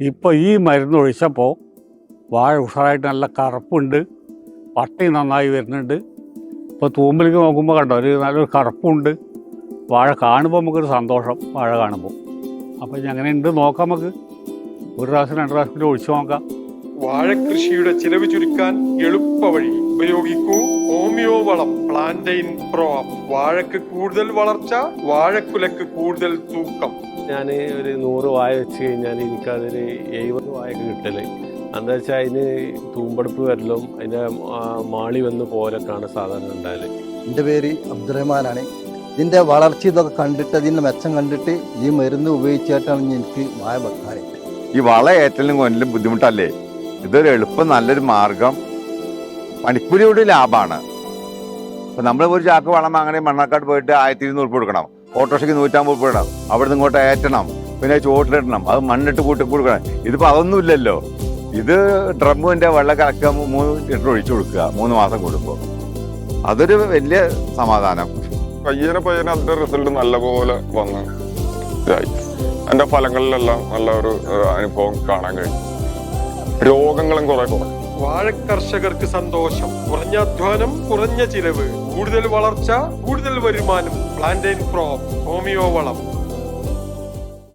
ഇപ്പോൾ ഈ മരുന്ന് ഒഴിച്ചപ്പോൾ വാഴ ഉഷാറായിട്ട് നല്ല കറുപ്പുണ്ട്. പട്ടി നന്നായി വരുന്നുണ്ട്. ഇപ്പോൾ തൂമ്പിലേക്ക് നോക്കുമ്പോൾ കണ്ടോ ഒരു നല്ലൊരു കറുപ്പുണ്ട്. വാഴ കാണുമ്പോൾ നമുക്കൊരു സന്തോഷം വാഴ കാണുമ്പോൾ അപ്പോൾ അങ്ങനെ ഉണ്ട് നോക്കാം നമുക്ക്. ഒരു പ്രാവശ്യം രണ്ട് പ്രാവശ്യം ഒഴിച്ചു നോക്കാം. വാഴക്കൃഷിയുടെ ചിലവ് ചുരുക്കാൻ എളുപ്പ വഴി ഉപയോഗിക്കൂ. ഹോമിയോ വളം പ്ലാന്റൈൻ പ്രോ വാഴക്ക് കൂടുതൽ വളർച്ച വാഴക്കുലക്ക് കൂടുതൽ തൂക്കം. ഞാൻ ഒരു നൂറ് വായ വെച്ച് കഴിഞ്ഞാൽ എനിക്കതൊരു എഴുപത് വായ കിട്ടൽ. എന്താ വെച്ചാൽ അതിന് തൂമ്പടുപ്പ് വരലും അതിന്റെ മാളി വന്ന് പോലൊക്കെയാണ് സാധാരണ ഉണ്ടായത് എന്റെ പേര് അബ്ദുറഹ്മാനാണ്. ഇതിന്റെ വളർച്ച ഇതൊക്കെ കണ്ടിട്ട് അതിന്റെ മെച്ചം കണ്ടിട്ട് ഈ മരുന്ന് ഉപയോഗിച്ചിട്ടാണ് എനിക്ക് വായ വെക്കാറ്. ഈ വള ഏറ്റലും കൊല്ലും ബുദ്ധിമുട്ടല്ലേ? ഇതൊരു എളുപ്പം നല്ലൊരു മാർഗം. പണിക്കൂലിയോട് ലാഭമാണ് ഇപ്പൊ നമ്മൾ ഒരു ചാക്ക് വളം അങ്ങനെ മണ്ണാക്കാട് പോയിട്ട് ആയിരത്തി ഇരുന്നൂറ് കൊടുക്കണം. ഓട്ടോറിക്ഷയ്ക്ക് നൂറ്റമ്പത് രൂപ ഇടണം. അവിടെ നിന്ന് ഇങ്ങോട്ട് ഏറ്റണം. പിന്നെ ചോട്ടിലിടണം അത് മണ്ണിട്ട് കൂട്ടി കൊടുക്കണം. ഇതിപ്പോ അതൊന്നുമില്ലല്ലോ ഇത് ഡ്രമ്മിന്റെ വെള്ളം കലക്കുക മൂന്ന് ലിറ്റർ ഒഴിച്ചു കൊടുക്കുക മൂന്ന് മാസം കൂടുമ്പോൾ അതൊരു വലിയ സമാധാനം. പയ്യനെ പയ്യനെ അതിന്റെ റിസൾട്ട് നല്ലപോലെ വന്ന് ഇതായി. ഫലങ്ങളിലെല്ലാം നല്ല ഒരു അനുഭവം കാണാൻ കഴിഞ്ഞു. രോഗങ്ങളും കുറെ കുറയും വാഴ കർഷകർക്ക് സന്തോഷം. കുറഞ്ഞ അധ്വാനം കുറഞ്ഞ ചിലവ്. കൂടുതൽ വളർച്ച കൂടുതൽ വരുമാനം. പ്ലാന്റൈൻ ക്രോപ്പ് ഹോമിയോ വളം.